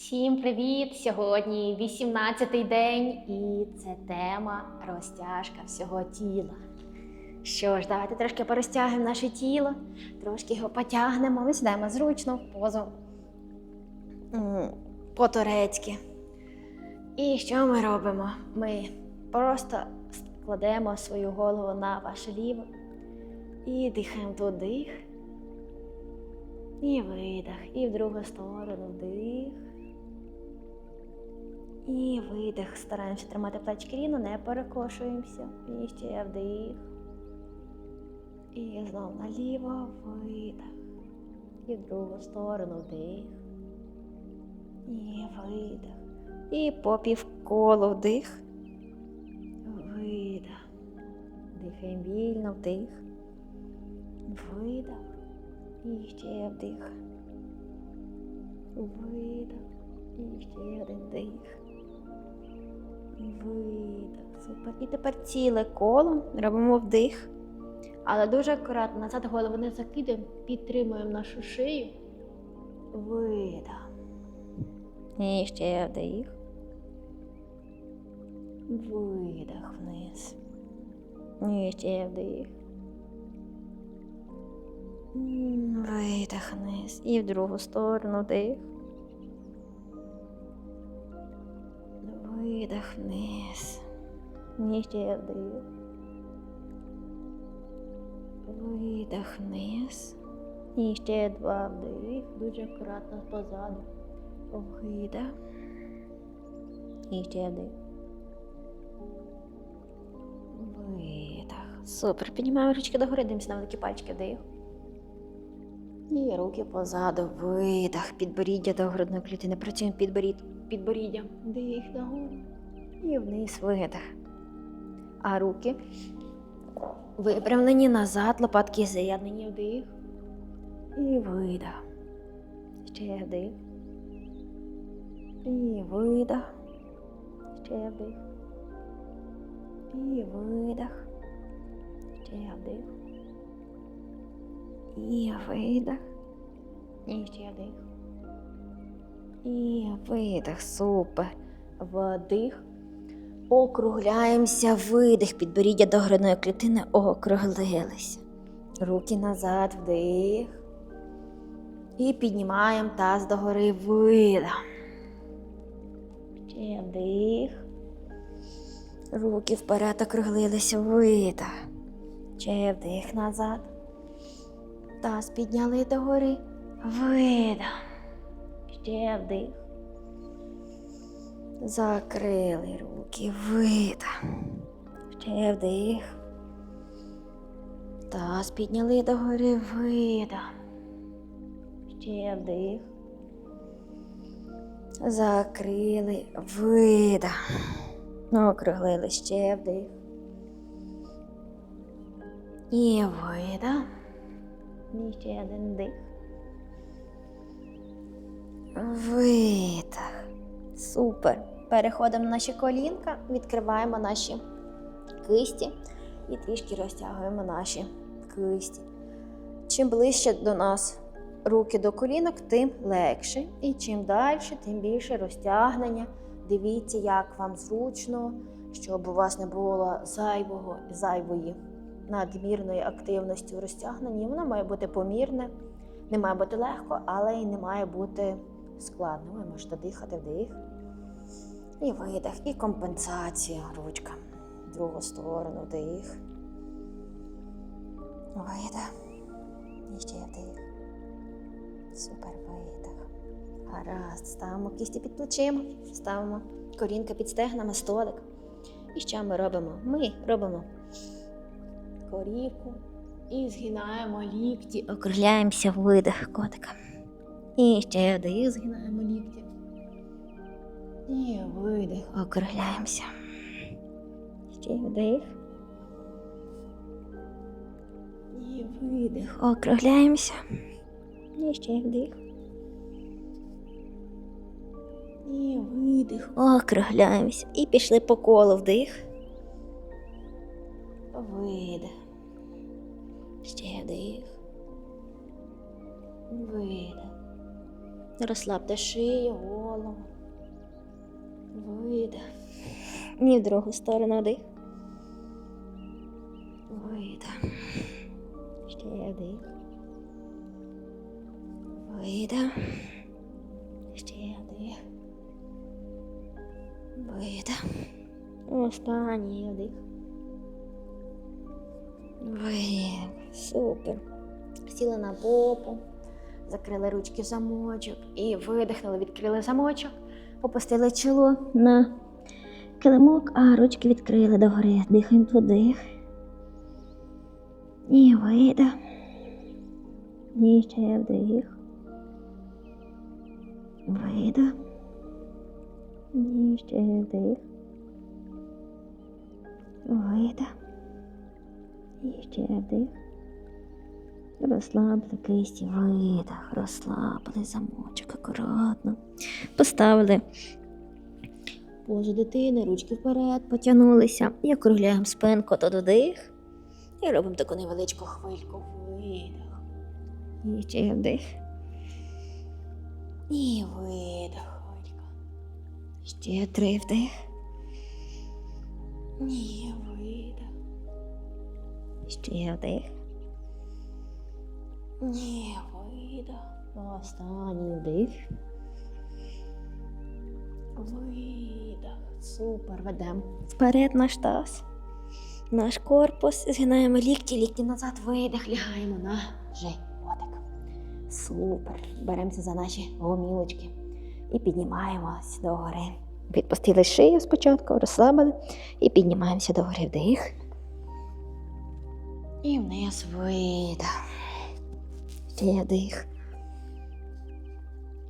Всім привіт! Сьогодні 18-й день, і це тема розтяжка всього тіла. Що ж, давайте трошки порозтягуємо наше тіло, трошки його потягнемо, ми сідаємо зручно в позу по-турецьки. І що ми робимо? Ми просто складемо свою голову на ваше ліво і дихаємо тут дих. І видих, і в другу сторону вдих. І видих. Стараємося тримати плечки рівно, не перекошуємося. І ще вдих. І знову наліво видих. І в другу сторону вдих. І видих. І по півколу вдих. Видих. Дихаємо вільно, вдих. Видих. І ще вдих. Видих. І ще один дих. Видих. Супер. І тепер ціле коло робимо вдих. Але дуже акуратно назад голову не закидаємо, підтримуємо нашу шию. Видих. І ще вдих. Видих вниз. І ще вдих. Видих вниз. І в другу сторону вдих. Видих вниз. Ще вдих. Видих вниз. І ще два вдих. Дуже акуратно позаду. Видих. І ще вдих. Видих. Супер. Піднімаємо ручки догори, дивимося на великі пальчики вдих. І руки позаду, видих, підборіддя до грудної клітини. Працюємо підборід, підборіддя. Дих нагору. І вниз видих. А руки випрямлені назад, лопатки з'єднані вдих. І видих. Ще вдих. І видих. Ще вдих. І видих. Ще вдих. І видих. І ще вдих. І видих. Супер. Вдих. Округляємося, видих. Підборіддя до грудної клітини округлилися. Руки назад, вдих. І піднімаємо таз догори видих. Ще вдих. Руки вперед округлилися, видих. Ще вдих назад. Таз підняли догори. Видих. Ще вдих. Закрили руки. Видих. Ще вдих. Таз підняли догори. Видих. Ще вдих. Закрили. Видих. Округлили ще вдих. І видих. І ще один дих. Видих. Супер. Переходимо на наші колінка, відкриваємо наші кисті і трішки розтягуємо наші кисті. Чим ближче до нас руки до колінок, тим легше. І чим далі, тим більше розтягнення. Дивіться, як вам зручно, щоб у вас не було зайвого зайвої надмірної активності у розтягненні. Воно має бути помірне, не має бути легко, але й не має бути складно. Ви можете дихати вдих. І видих, і компенсація ручка. В другу сторону вдих. Видих. І ще вдих. Супер видих. Гаразд. Ставимо кісті під плечима, ставимо корінка під стегнами, столик. І що ми робимо? Ми робимо корівку і згинаємо лікті, округляємося видих котика. І ще вдих, згинаємо лікті. І видих, округляємося. Ще вдих. І видих, округляємося. І ще вдих. І видих, округляємося. І пішли по колу вдих. Видих. Ще вдих. Видих. Розслабте шию, голову. Видих. І в другу сторону вдих. Видих. Ще вдих. Видих. Ще вдих. Видих. Останній вдих. Видих. Супер. Сіли на попу, закрили ручки замочок і видихнули, відкрили замочок, опустили чоло на килимок, а ручки відкрили догори. Дихаємо вдих. І видих. І ще вдих. Видих. І ще вдих. Видих. І ще вдих. Розслабили кисті, видих, розслабили замочок акуратно. Поставили позу дитини, ручки вперед, потягнулися і округляємо спинку то додих. І робимо таку невеличку хвильку. Видих. І ще вдих. І видих. Хвилька. Ще три вдих. І видих. Ще вдих. Ні, видих. Останній вдих. Видих. Супер. Ведемо вперед наш таз. Наш корпус. Згинаємо лікті, лікті назад, видих, лягаємо на животик. Супер. Беремося за наші гомілочки і піднімаємось догори. Відпустили шию спочатку, розслабили і піднімаємося догори вдих. І вниз видих. Вдих.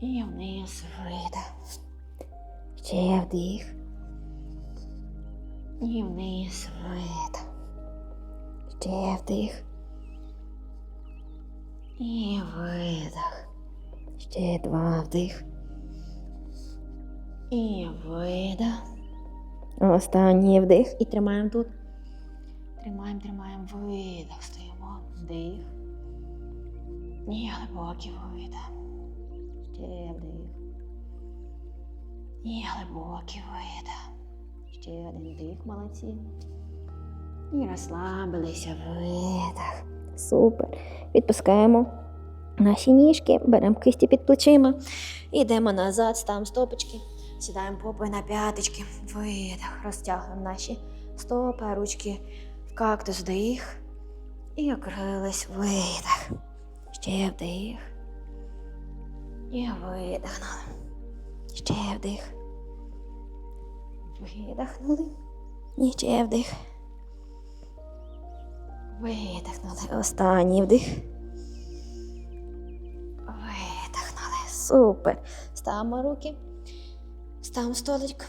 І вниз видих. Ще вдих. І вниз видих. Ще вдих. І видих. Ще два вдих. І видих. Останній вдих. І тримаємо тут. Тримаємо, тримаємо, видих. Стоїмо. Вдих. І глибокий видих. Ще вдих. І глибокий видих. Ще один дих, молодці. І розслабилися, видих. Супер. Відпускаємо наші ніжки, беремо кисті під плечима, йдемо назад, ставимо стопочки, сідаємо попою на п'яточки, видих, розтягуємо наші стопи, ручки в кактус вдих. І окрились, видих. Ще вдих. І видихнули. Ще вдих. Видихнули. І ще вдих. Видихнули. Останній вдих. Видихнули. Супер. Ставимо руки. Ставимо столик.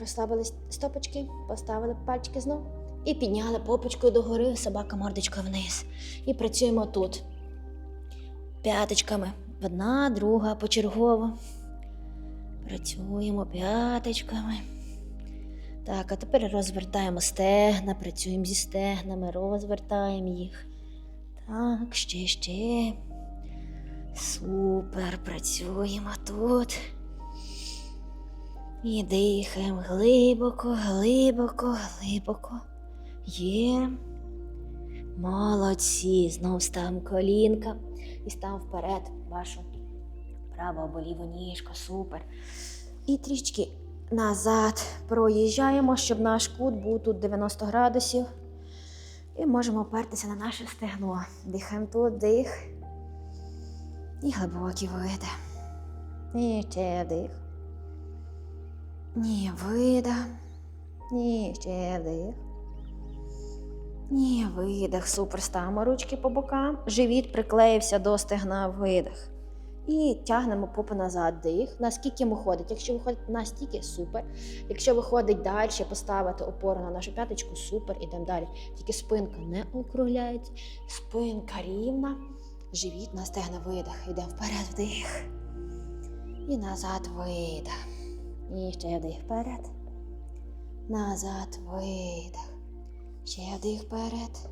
Розслабили стопочки, поставили пальчики знов і підняли попочкою догори, собака мордочка вниз. І працюємо тут. П'яточками. Одна, друга, почергово. Працюємо п'яточками. Так, а тепер розвертаємо стегна, працюємо зі стегнами, розвертаємо їх. Так, ще, ще. Супер, працюємо тут. І дихаємо глибоко, глибоко, глибоко. Є. Молодці. Знову ставимо колінка і ставимо вперед вашу праву або ліву ніжку. Супер. І трішки назад проїжджаємо, щоб наш кут був тут 90 градусів. І можемо опертися на наше стегно. Дихаємо тут, дих. І глибокий видих. І ще вдих. Ні, видих. Ні, ще вдих. Ні, видих. Супер. Ставимо ручки по бокам. Живіт приклеївся до стегна видих. І тягнемо попу назад, дих. Наскільки виходить. Якщо виходить настільки, супер. Якщо виходить далі, поставити опору на нашу п'яточку, супер, ідемо далі. Тільки спинка не округляється, спинка рівна, живіт на стегна видих. Йдемо вперед, вдих. І назад видих. І ще вдих вперед. Назад видих. Ще вдих вперед.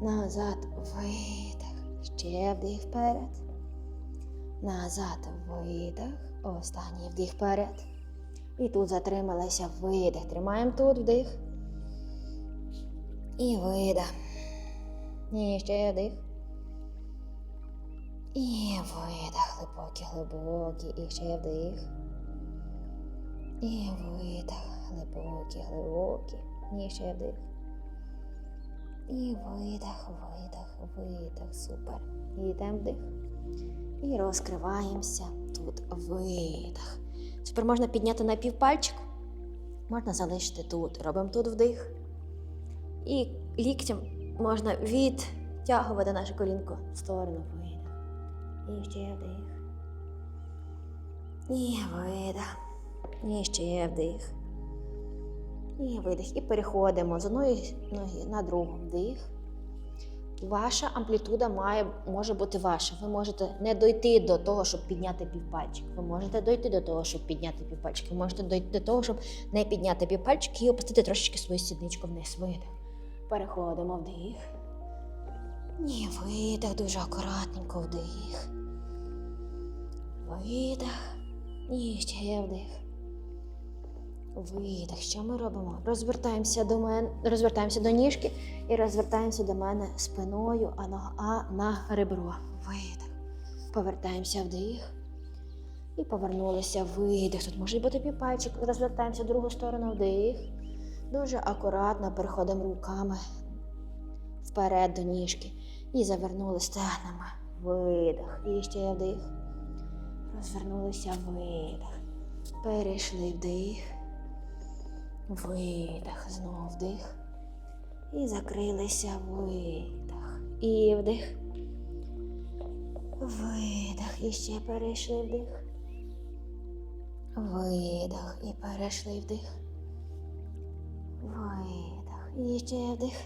Назад видих. Ще вдих вперед. Назад видих. Останній вдих вперед. І тут затрималися видих. Тримаємо тут вдих. І видих. І ще вдих. І видих. Глибокий, глибокий. І ще вдих. І видих. Глибокий, глибокий. Ще вдих. І видих, видих, видих. Супер. І йдемо вдих. І розкриваємося. Тут видих. Тепер можна підняти на півпальчик. Можна залишити тут. Робимо тут вдих. І ліктем можна відтягувати наше колінко в сторону видих. І ще вдих. І видих. І ще вдих. І видих. І переходимо з одної ноги на другу. Вдих. Ваша амплітуда має, може бути ваша. Ви можете не дойти до того, щоб підняти півпальчик. Ви можете дойти до того, щоб підняти півпальчик. Ви можете дойти до того, щоб не підняти півпальчик і опустити трошечки свою сідничку вниз. Видих. Переходимо вдих. Ні, видих, дуже акуратненько вдих. Видих. І ще вдих. Видих. Що ми робимо? Розвертаємося до мене, розвертаємося до ніжки і розвертаємося до мене спиною, а на, а на ребро. Видих. Повертаємося вдих. І повернулися видих. Тут може бути півпальчик. Розвертаємося в другу сторону вдих. Дуже акуратно переходимо руками вперед до ніжки. І завернули стегнами. Видих. І ще вдих. Розвернулися видих. Перейшли вдих. Видих. Знову вдих. І закрилися видих. І вдих. Видих. І ще перейшли вдих. Видих. І перейшли вдих. Видих. І ще вдих.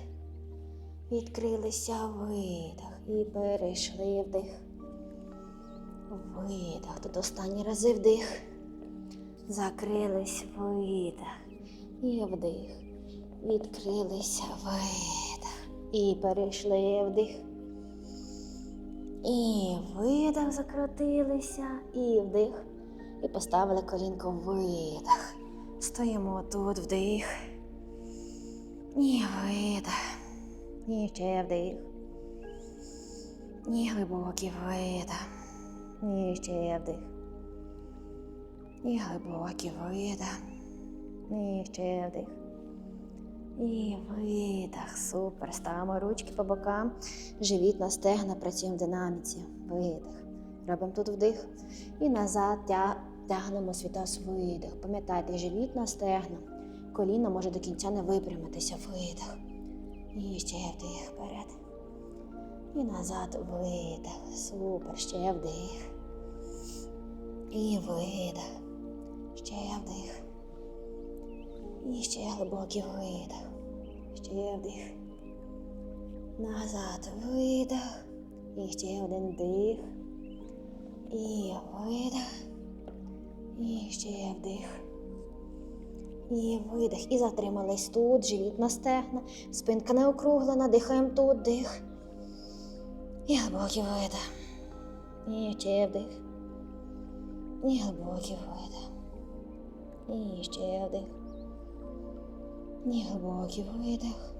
Відкрилися видих. І перейшли вдих. Видих. Тут останні рази вдих. Закрились видих. І вдих. Відкрилися видих. І перейшли вдих. І видих, закрутилися. І вдих. І поставили колінко видих. Стоїмо тут вдих. І видих. І ще вдих. І глибокий видих. І ще вдих. І глибокий видих. І ще вдих. І видих. Супер. Ставимо ручки по бокам. Живіт на стегна. Працюємо в динаміці. Видих. Робимо тут вдих. І назад тягнемо світос видих. Пам'ятайте, живіт на стегна. Коліно може до кінця не випрямитися. Видих. І ще вдих вперед. І назад видих. Супер. Ще вдих. І видих. Ще вдих. І ще глибокий видих. Ще вдих. Назад видих. І ще один вдих. І видих. І ще вдих. І видих. І затримались тут, живіт на стегна, спинка не округлена, дихаємо тут, дих. І глибокий видих. І ще вдих. І глибокий видих. І ще вдих. І глибокий видих.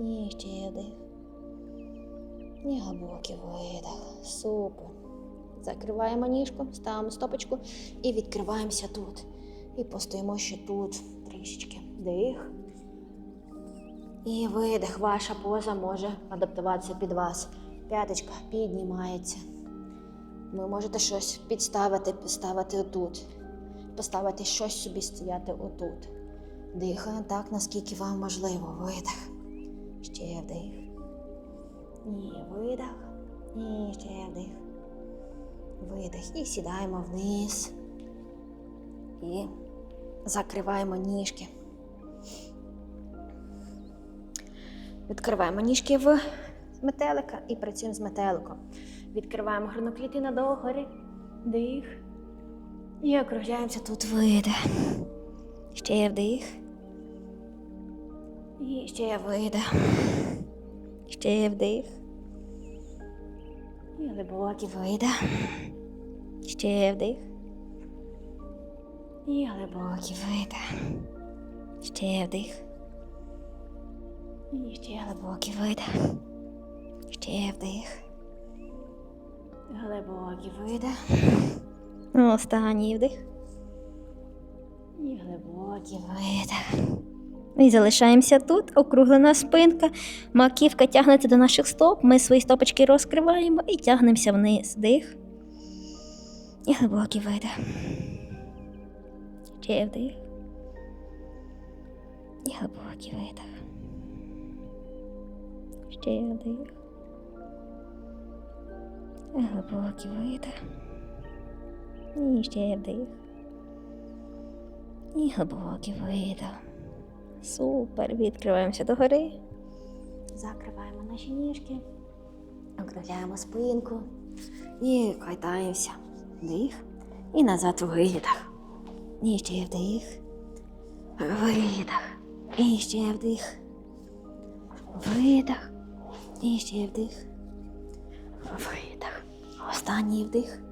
І ще вдих. І глибокий видих. Супер. Закриваємо ніжку, ставимо стопочку і відкриваємося тут. І постоїмо ще тут трішечки. Дих. І видих. Ваша поза може адаптуватися під вас. П'яточка піднімається. Ви можете щось підставити, поставити отут. Поставити щось собі стояти отут. Дихаємо так, наскільки вам можливо. Видих. Ще вдих. І видих. І ще вдих. Видих. І сідаємо вниз. І закриваємо ніжки. Відкриваємо ніжки в метелика і працюємо з метеликом. Відкриваємо грудну клітину догори. Дих. І округляємося тут видих. Ще вдих. І ще видих. Ще вдих. І глибокий видих. Ще вдих. І глибокий видих. Ще вдих. І ще глибокий видих. Ще вдих. Глибокий видих. Останній вдих. І глибокий видих. І залишаємося тут, округлена спинка, маківка тягнеться до наших стоп. Ми свої стопочки розкриваємо і тягнемося вниз. Дих. І глибокий видих. Ще вдих. І глибокий видих. Ще вдих. І глибокий видих. І ще вдих. І глибокий видих. Супер. Відкриваємося догори. Закриваємо наші ніжки. Округляємо спинку. І катаємося. Вдих. І назад видих. І ще вдих. Видих. І ще вдих. Видих. І ще вдих. Видих. Останній вдих.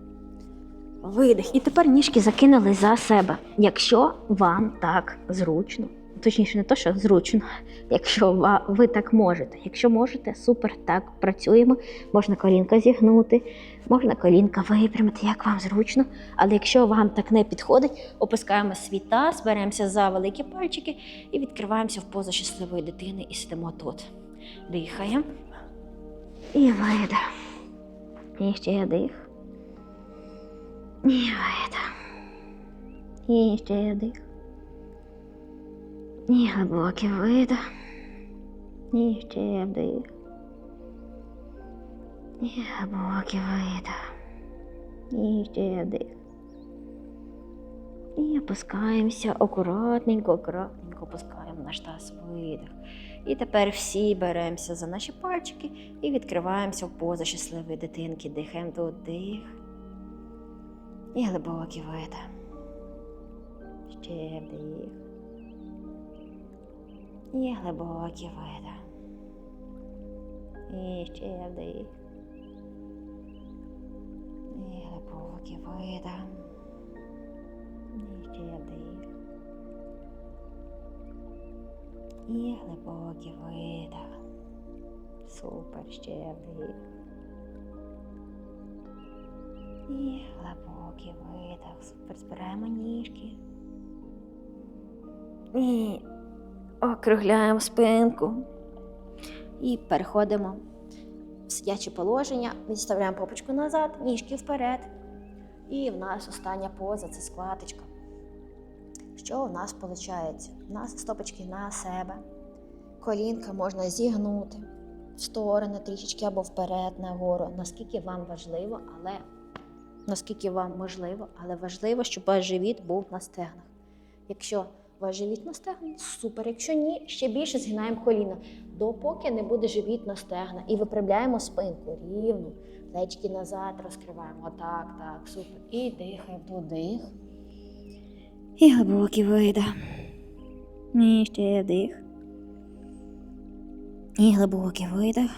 Видих. І тепер ніжки закинули за себе, якщо вам так зручно. Точніше, не то, що зручно, якщо ви так можете. Якщо можете, супер, так працюємо. Можна колінка зігнути, можна колінка випрямити, як вам зручно. Але якщо вам так не підходить, опускаємо свій таз, беремося за великі пальчики і відкриваємося в позу щасливої дитини і сидимо тут. Дихаємо. І видих. І ще дих. І видих. І ще дих. І глибокий видих. І ще вдих. І глибокий видих. І ще вдих. І опускаємося акуратненько, акуратненько опускаємо наш таз видих. І тепер всі беремося за наші пальчики і відкриваємося в позу щасливої дитинки. Дихаємо тут дих. І глибокий видих. Ще вдих. І глибокий видих. І ще вдих. І глибокий видих. І ще вдих. І глибокий видих. Супер, ще вдих. І глибокий видих. Супер, збираємо ніжки. І округляємо спинку. І переходимо в сидяче положення, відставляємо попочку назад, ніжки вперед. І в нас остання поза це складочка. Що у нас виходить? У нас стопочки на себе. Колінка можна зігнути в сторони трішечки або вперед, нагору, наскільки вам важливо, але наскільки вам можливо, але важливо, щоб ваш живіт був на стегнах. Якщо ваш живіт на стегнах, супер. Якщо ні, ще більше згинаємо коліна, допоки не буде живіт на стегна. І виправляємо спинку рівно, плечки назад розкриваємо. Отак, так, супер. І дихаємо тут дих. І глибокий видих. І ще вдих. І глибокий видих.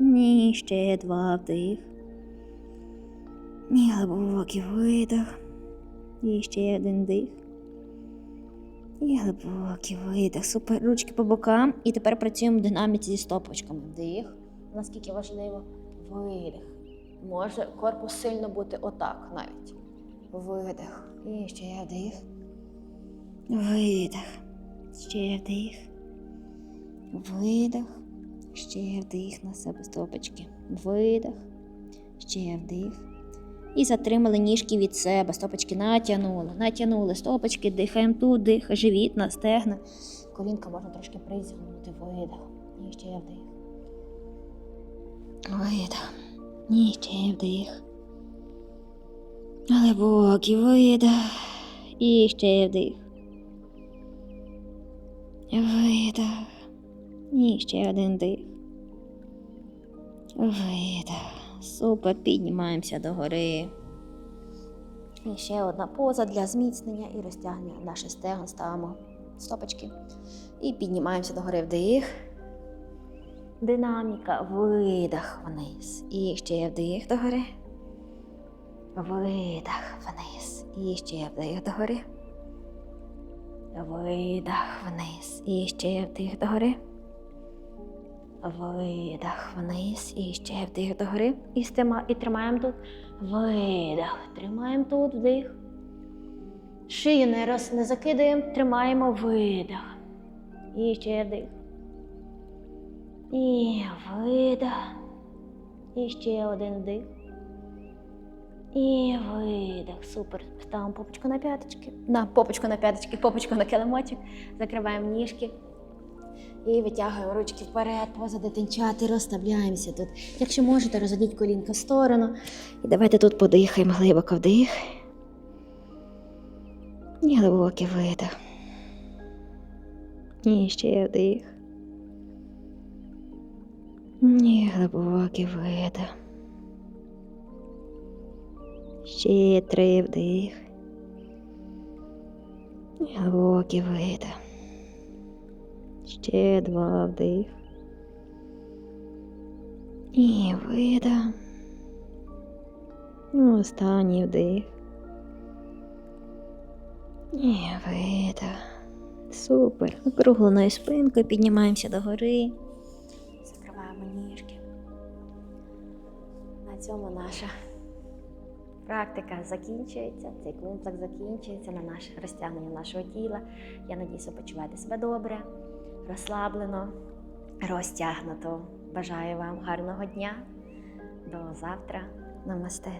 І ще два вдих. Глибокий видих. І ще один дих. І глибокий видих. Супер. Ручки по бокам. І тепер працюємо в динаміці зі стопочками. Вдих. Наскільки важливо. Видих. Може корпус сильно бути отак навіть. Видих. І ще вдих. Видих. Ще вдих. Видих. Ще вдих на себе стопочки. Видих. Ще вдих. І затримали ніжки від себе. Стопочки натягнули. Натягнули стопочки, дихаємо тут, дих, живіт на стегна. Колінка можна трошки призігнути. Видих. І ще вдих. Видих. І ще вдих. Глибокий видих. І ще вдих. Видих. І ще один дих. Видих. Супер, піднімаємося догори. І ще одна поза для зміцнення і розтягнення наших стегон. Ставимо стопочки. І піднімаємося догори вдих. Динаміка, видих вниз. І ще вдих догори. Видих вниз. І ще вдих догори. Видах вниз. І ще вдих догори. Видах вниз. І ще вдих догори. І, стима, і тримаємо тут. Видах. Тримаємо тут вдих. Шию не, роз, не закидаємо, тримаємо видах. І ще вдих. І видах. І ще один вдих. І видих. Супер. Ставимо попочку на п'яточки. На попочку на п'яточки, попочку на килимочок. Закриваємо ніжки. І витягуємо ручки вперед, поза дитинчати, розставляємося тут. Якщо можете, розведіть колінка в сторону. І давайте тут подихаємо глибоко вдих. І глибокий видих. І ще вдих. І глибокий видих. Ще три вдих. І глибокий видих. Ще два вдих. І видих. Ну, Останній вдих. І видих. Супер. Округленою спинкою піднімаємося догори. Закриваємо ніжки. На цьому наша практика закінчується. Цей комплекс закінчується на наше розтягнення нашого тіла. Я надіюся, почуваєте себе добре, розслаблено, розтягнуто. Бажаю вам гарного дня. До завтра. Намасте.